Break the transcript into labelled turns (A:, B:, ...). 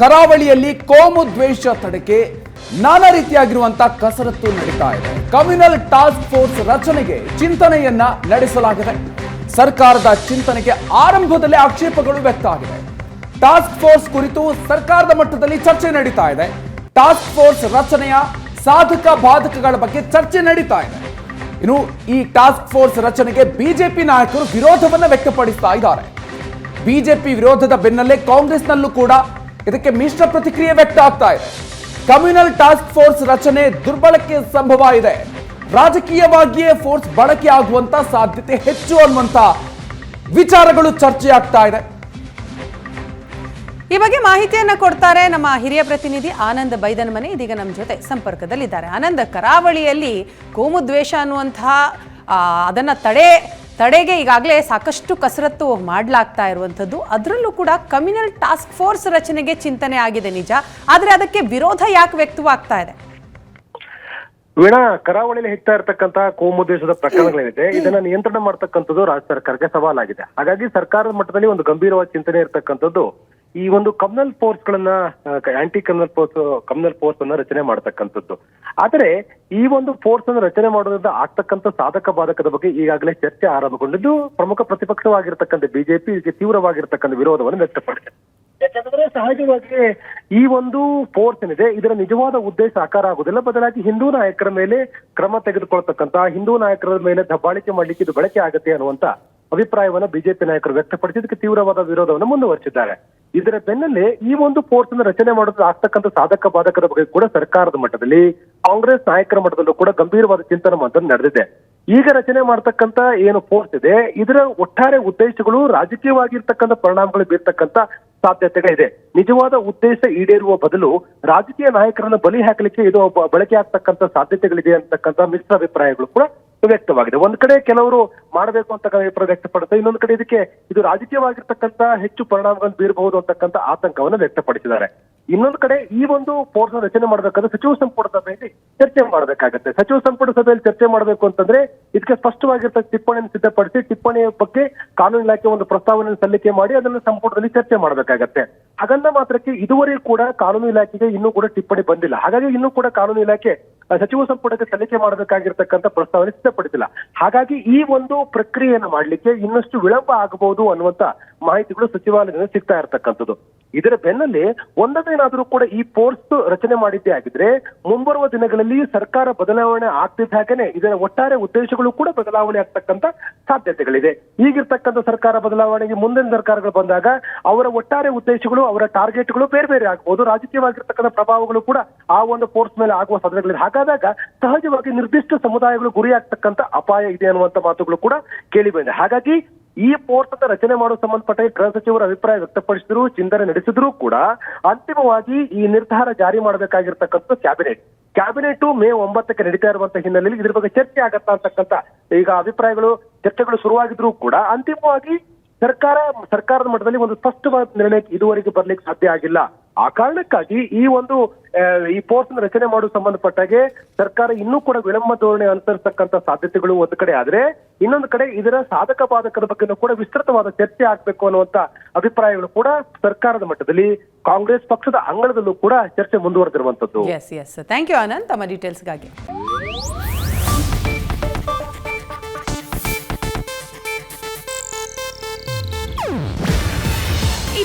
A: ಕರಾವಳಿಯಲ್ಲಿ ಕೋಮು ದ್ವೇಷ ತಡೆಗೆ ನಾನಾ ರೀತಿಯಾಗಿರುವಂತಹ ಕಸರತ್ತು ನಡೀತಾ ಇದೆ. ಕಮ್ಯುನಲ್ ಟಾಸ್ಕ್ ಫೋರ್ಸ್ ರಚನೆಗೆ ಚಿಂತನೆಯನ್ನ ನಡೆಸಲಾಗಿದೆ. ಸರ್ಕಾರದ ಚಿಂತನೆಗೆ ಆರಂಭದಲ್ಲೇ ಆಕ್ಷೇಪಗಳು ವ್ಯಕ್ತ ಆಗಿದೆ. ಟಾಸ್ಕ್ ಫೋರ್ಸ್ ಕುರಿತು ಸರ್ಕಾರದ ಮಟ್ಟದಲ್ಲಿ ಚರ್ಚೆ ನಡೀತಾ ಇದೆ. ಟಾಸ್ಕ್ ಫೋರ್ಸ್ ರಚನೆಯ ಸಾಧಕ ಬಾಧಕಗಳ ಬಗ್ಗೆ ಚರ್ಚೆ ನಡೀತಾ ಇದೆ. ಇನ್ನು ಈ ಟಾಸ್ಕ್ ಫೋರ್ಸ್ ರಚನೆಗೆ ಬಿಜೆಪಿ ನಾಯಕರು ವಿರೋಧವನ್ನು ವ್ಯಕ್ತಪಡಿಸ್ತಾ ಇದ್ದಾರೆ. ಬಿಜೆಪಿ ವಿರೋಧದ ಬೆನ್ನಲ್ಲೇ ಕಾಂಗ್ರೆಸ್ನಲ್ಲೂ ಕೂಡ ಇದಕ್ಕೆ ಮಿಶ್ರ ಪ್ರತಿಕ್ರಿಯೆ ವ್ಯಕ್ತ ಆಗ್ತಾ ಇದೆ. ಕಮ್ಯುನಲ್ ಟಾಸ್ಕ್ ಫೋರ್ಸ್ ರಚನೆ ದುರ್ಬಳಕೆ ಸಂಭವ ಇದೆ ರಾಜಕೀಯವಾಗಿಯೇ ಫೋರ್ಸ್ ಬಳಕೆ ಆಗುವಂತ ಸಾಧ್ಯತೆ ಹೆಚ್ಚು ಅನ್ನುವಂತ ವಿಚಾರಗಳು ಚರ್ಚೆ ಆಗ್ತಾ ಇದೆ.
B: ಈ ಬಗ್ಗೆ ಮಾಹಿತಿಯನ್ನ ಕೊಡ್ತಾರೆ ನಮ್ಮ ಹಿರಿಯ ಪ್ರತಿನಿಧಿ ಆನಂದ್ ಬೈದನ್ ಮನೆ. ಇದೀಗ ನಮ್ಮ ಜೊತೆ ಸಂಪರ್ಕದಲ್ಲಿದ್ದಾರೆ. ಆನಂದ್, ಕರಾವಳಿಯಲ್ಲಿ ಕೋಮುದ್ವೇಷ ಅನ್ನುವಂತಹ ಅದನ್ನ ತಡೆ ತಡೆಗೆ ಈಗಾಗಲೇ ಸಾಕಷ್ಟು ಕಸರತ್ತು ಮಾಡಲಾಗ್ತಾ ಇರುವಂಥದ್ದು. ಅದರಲ್ಲೂ ಕೂಡ ಕಮ್ಯುನಲ್ ಟಾಸ್ಕ್ ಫೋರ್ಸ್ ರಚನೆಗೆ ಚಿಂತನೆ ಆಗಿದೆ ನಿಜ. ಆದರೆ ಅದಕ್ಕೆ ವಿರೋಧ ಯಾಕೆ ವ್ಯಕ್ತವಾಗ್ತಾ ಇದೆ?
C: ವೀಣಾ, ಕರಾವಳಿಯಲ್ಲಿ ಹೆಚ್ಚಾ ಇರತಕ್ಕಂತಹ ಕೋಮು ದೇಶದ ಪ್ರಕರಣಗಳೇನಿದೆ ಇದನ್ನ ನಿಯಂತ್ರಣ ಮಾಡ್ತಕ್ಕಂಥದ್ದು ರಾಜ್ಯ ಸರ್ಕಾರಕ್ಕೆ ಸವಾಲಾಗಿದೆ. ಹಾಗಾಗಿ ಸರ್ಕಾರದ ಮಟ್ಟದಲ್ಲಿ ಒಂದು ಗಂಭೀರವಾದ ಚಿಂತನೆ ಇರತಕ್ಕಂಥದ್ದು ಈ ಒಂದು ಕಮ್ಯುನಲ್ ಫೋರ್ಸ್ ಗಳನ್ನ anti communal force communal force ಅನ್ನ ರಚನೆ ಮಾಡತಕ್ಕಂಥದ್ದು. ಆದರೆ ಈ ಒಂದು ಫೋರ್ಸ್ ಅನ್ನು ರಚನೆ ಮಾಡೋದ್ರಿಂದ ಆಗ್ತಕ್ಕಂಥ ಸಾಧಕ ಬಾಧಕದ ಬಗ್ಗೆ ಈಗಾಗಲೇ ಚರ್ಚೆ ಆರಂಭಗೊಂಡಿದ್ದು, ಪ್ರಮುಖ ಪ್ರತಿಪಕ್ಷವಾಗಿರ್ತಕ್ಕಂಥ ಬಿಜೆಪಿ, ಇದಕ್ಕೆ ತೀವ್ರವಾಗಿರ್ತಕ್ಕಂಥ ವಿರೋಧವನ್ನು ವ್ಯಕ್ತಪಡಿಸಿದೆ. ಯಾಕಂದ್ರೆ ಸಹಜವಾಗಿ ಈ ಒಂದು ಫೋರ್ಸ್ ಏನಿದೆ, ಇದರ ನಿಜವಾದ ಉದ್ದೇಶ ಆಕಾರ ಆಗುದಿಲ್ಲ ಬದಲಾಗಿ ಹಿಂದೂ ನಾಯಕರ ಮೇಲೆ ಕ್ರಮ ತೆಗೆದುಕೊಳ್ತಕ್ಕಂತ ಹಿಂದೂ ನಾಯಕರ ಮೇಲೆ ದಬ್ಬಾಳಿಕೆ ಮಾಡ್ಲಿಕ್ಕೆ ಇದು ಬಳಕೆ ಆಗುತ್ತೆ ಅನ್ನುವಂತ ಅಭಿಪ್ರಾಯವನ್ನ ಬಿಜೆಪಿ ನಾಯಕರು ವ್ಯಕ್ತಪಡಿಸಿದ್ದಕ್ಕೆ ತೀವ್ರವಾದ ವಿರೋಧವನ್ನು ಮುಂದುವರಿಸಿದ್ದಾರೆ. ಇದರ ಬೆನ್ನಲ್ಲೇ ಈ ಒಂದು ಫೋರ್ಸ್ ಅನ್ನು ರಚನೆ ಮಾಡೋದು ಆಗ್ತಕ್ಕಂಥ ಸಾಧಕ ಬಾಧಕದ ಬಗ್ಗೆ ಕೂಡ ಸರ್ಕಾರದ ಮಟ್ಟದಲ್ಲಿ, ಕಾಂಗ್ರೆಸ್ ನಾಯಕರ ಮಟ್ಟದಲ್ಲೂ ಕೂಡ ಗಂಭೀರವಾದ ಚಿಂತನೆ ಮಾತನ್ನು ನಡೆದಿದೆ. ಈಗ ರಚನೆ ಮಾಡ್ತಕ್ಕಂತ ಏನು ಫೋರ್ಸ್ ಇದೆ, ಇದರ ಒಟ್ಟಾರೆ ಉದ್ದೇಶಗಳು ರಾಜಕೀಯವಾಗಿರ್ತಕ್ಕಂಥ ಪರಿಣಾಮಗಳು ಬೀರ್ತಕ್ಕಂಥ ಸಾಧ್ಯತೆಗಳಿದೆ ನಿಜವಾದ ಉದ್ದೇಶ ಈಡೇರುವ ಬದಲು ರಾಜಕೀಯ ನಾಯಕರನ್ನು ಬಲಿ ಹಾಕಲಿಕ್ಕೆ ಇದು ಬಳಕೆ ಆಗ್ತಕ್ಕಂಥ ಸಾಧ್ಯತೆಗಳಿದೆ ಅಂತಕ್ಕಂಥ ಮಿಶ್ರ ಅಭಿಪ್ರಾಯಗಳು ಕೂಡ ವ್ಯಕ್ತವಾಗಿದೆ. ಒಂದ್ ಕಡೆ ಕೆಲವರು ಮಾಡಬೇಕು ಅಂತ ಅಭಿಪ್ರಾಯ ವ್ಯಕ್ತಪಡುತ್ತೆ ಇನ್ನೊಂದು ಕಡೆ ಇದಕ್ಕೆ ಇದು ರಾಜಕೀಯವಾಗಿರ್ತಕ್ಕಂತ ಹೆಚ್ಚು ಪರಿಣಾಮಗಳನ್ನು ಬೀರಬಹುದು ಅಂತಕ್ಕಂಥ ಆತಂಕವನ್ನು ವ್ಯಕ್ತಪಡಿಸಿದ್ದಾರೆ. ಇನ್ನೊಂದು ಕಡೆ ಈ ಒಂದು ಫೋರ್ಸ್ ರಚನೆ ಮಾಡಬೇಕಾದ್ರೆ ಸಚಿವ ಸಂಪುಟ ಸಭೆಯಲ್ಲಿ ಚರ್ಚೆ ಮಾಡಬೇಕಾಗತ್ತೆ. ಸಚಿವ ಸಂಪುಟ ಸಭೆಯಲ್ಲಿ ಚರ್ಚೆ ಮಾಡಬೇಕು ಅಂತಂದ್ರೆ ಇದಕ್ಕೆ ಸ್ಪಷ್ಟವಾಗಿರ್ತಕ್ಕ ಟಿಪ್ಪಣಿಯನ್ನು ಸಿದ್ಧಪಡಿಸಿ, ಟಿಪ್ಪಣಿಯ ಬಗ್ಗೆ ಕಾನೂನು ಇಲಾಖೆ ಒಂದು ಪ್ರಸ್ತಾವನೆಯನ್ನು ಸಲ್ಲಿಕೆ ಮಾಡಿ ಅದನ್ನು ಸಂಪುಟದಲ್ಲಿ ಚರ್ಚೆ ಮಾಡಬೇಕಾಗತ್ತೆ. ಹಾಗಂದ ಮಾತ್ರಕ್ಕೆ ಇದುವರೆಗೂ ಕೂಡ ಕಾನೂನು ಇಲಾಖೆಗೆ ಇನ್ನೂ ಕೂಡ ಟಿಪ್ಪಣಿ ಬಂದಿಲ್ಲ. ಹಾಗಾಗಿ ಇನ್ನೂ ಕೂಡ ಕಾನೂನು ಇಲಾಖೆ ಸಚಿವ ಸಂಪುಟಕ್ಕೆ ಸಲ್ಲಿಕೆ ಮಾಡಬೇಕಾಗಿರ್ತಕ್ಕಂಥ ಪ್ರಸ್ತಾವನೆ ಸಿದ್ಧಪಡಿಸಿಲ್ಲ. ಹಾಗಾಗಿ ಈ ಒಂದು ಪ್ರಕ್ರಿಯೆಯನ್ನು ಮಾಡಲಿಕ್ಕೆ ಇನ್ನಷ್ಟು ವಿಳಂಬ ಆಗಬಹುದು ಅನ್ನುವಂತ ಮಾಹಿತಿಗಳು ಸಚಿವಾಲಯದಿಂದ ಸಿಗ್ತಾ ಇರತಕ್ಕಂಥದ್ದು. ಇದರ ಬೆನ್ನಲ್ಲೇ ಒಂದದೇನಾದರೂ ಕೂಡ ಈ ಫೋರ್ಸ್ ರಚನೆ ಮಾಡಿದ್ದೇ ಆಗಿದ್ರೆ ಮುಂಬರುವ ದಿನಗಳಲ್ಲಿ ಸರ್ಕಾರ ಬದಲಾವಣೆ ಆಗ್ತಿದ್ದ ಹಾಗೇನೆ ಇದರ ಒಟ್ಟಾರೆ ಉದ್ದೇಶಗಳು ಕೂಡ ಬದಲಾವಣೆ ಆಗ್ತಕ್ಕಂತ ಸಾಧ್ಯತೆಗಳಿದೆ. ಈಗಿರ್ತಕ್ಕಂಥ ಸರ್ಕಾರ ಬದಲಾವಣೆಗೆ ಮುಂದಿನ ಸರ್ಕಾರಗಳು ಬಂದಾಗ ಅವರ ಒಟ್ಟಾರೆ ಉದ್ದೇಶಗಳು, ಅವರ ಟಾರ್ಗೆಟ್ಗಳು ಬೇರೆ ಬೇರೆ ಆಗ್ಬಹುದು ರಾಜಕೀಯವಾಗಿರ್ತಕ್ಕಂಥ ಪ್ರಭಾವಗಳು ಕೂಡ ಆ ಒಂದು ಫೋರ್ಸ್ ಮೇಲೆ ಆಗುವ ಸಾಧ್ಯತೆಗಳಿದೆ. ಹಾಗಾದಾಗ ಸಹಜವಾಗಿ ನಿರ್ದಿಷ್ಟ ಸಮುದಾಯಗಳು ಗುರಿಯಾಗ್ತಕ್ಕಂಥ ಅಪಾಯ ಇದೆ ಅನ್ನುವಂಥ ಮಾತುಗಳು ಕೂಡ ಕೇಳಿ ಬಂದಿದೆ. ಹಾಗಾಗಿ ಈ ಅನ್ನ ರಚನೆ ಮಾಡುವ ಸಂಬಂಧಪಟ್ಟ ಗೃಹ ಸಚಿವರು ಅಭಿಪ್ರಾಯ ವ್ಯಕ್ತಪಡಿಸಿದ್ರು, ಚಿಂತನೆ ನಡೆಸಿದ್ರು ಕೂಡ ಅಂತಿಮವಾಗಿ ಈ ನಿರ್ಧಾರ ಜಾರಿ ಮಾಡಬೇಕಾಗಿರ್ತಕ್ಕಂಥ ಕ್ಯಾಬಿನೆಟ್. ಕ್ಯಾಬಿನೆಟ್ ಮೇ ಒಂಬತ್ತಕ್ಕೆ ನಡೀತಾ ಇರುವಂತ ಹಿನ್ನೆಲೆಯಲ್ಲಿ ಇದ್ರ ಬಗ್ಗೆ ಚರ್ಚೆ ಆಗತ್ತಾ ಅಂತಕ್ಕಂಥ ಈಗ ಅಭಿಪ್ರಾಯಗಳು, ಚರ್ಚೆಗಳು ಶುರುವಾಗಿದ್ರು ಕೂಡ ಅಂತಿಮವಾಗಿ ಸರ್ಕಾರ, ಸರ್ಕಾರದ ಮಟ್ಟದಲ್ಲಿ ಒಂದು ಸ್ಪಷ್ಟವಾದ ನಿರ್ಣಯಕ್ಕೆ ಇದುವರೆಗೆ ಬರ್ಲಿಕ್ಕೆ ಸಾಧ್ಯ ಆಗಿಲ್ಲ. ಆ ಕಾರಣಕ್ಕಾಗಿ ಈ ಒಂದು ಈ ಪೋರ್ಟ್ನ ರಚನೆ ಮಾಡುವ ಸಂಬಂಧಪಟ್ಟಾಗೆ ಸರ್ಕಾರ ಇನ್ನೂ ಕೂಡ ವಿಳಂಬ ಧೋರಣೆ ಅನುಸರಿಸತಕ್ಕಂತ ಸಾಧ್ಯತೆಗಳು ಒಂದು ಕಡೆ ಆದ್ರೆ, ಇನ್ನೊಂದು ಕಡೆ ಇದರ ಸಾಧಕ ಬಾಧಕದ ಬಗ್ಗೆನೂ ಕೂಡ ವಿಸ್ತೃತವಾದ ಚರ್ಚೆ ಆಗ್ಬೇಕು ಅನ್ನುವಂತ ಅಭಿಪ್ರಾಯಗಳು ಕೂಡ ಸರ್ಕಾರದ ಮಟ್ಟದಲ್ಲಿ, ಕಾಂಗ್ರೆಸ್ ಪಕ್ಷದ ಅಂಗಳದಲ್ಲೂ ಕೂಡ ಚರ್ಚೆ ಮುಂದುವರೆದಿರುವಂತದ್ದು
B: ಆನಂದ್ ತಮ್ಮ ಡೀಟೇಲ್ಸ್ಗಾಗಿ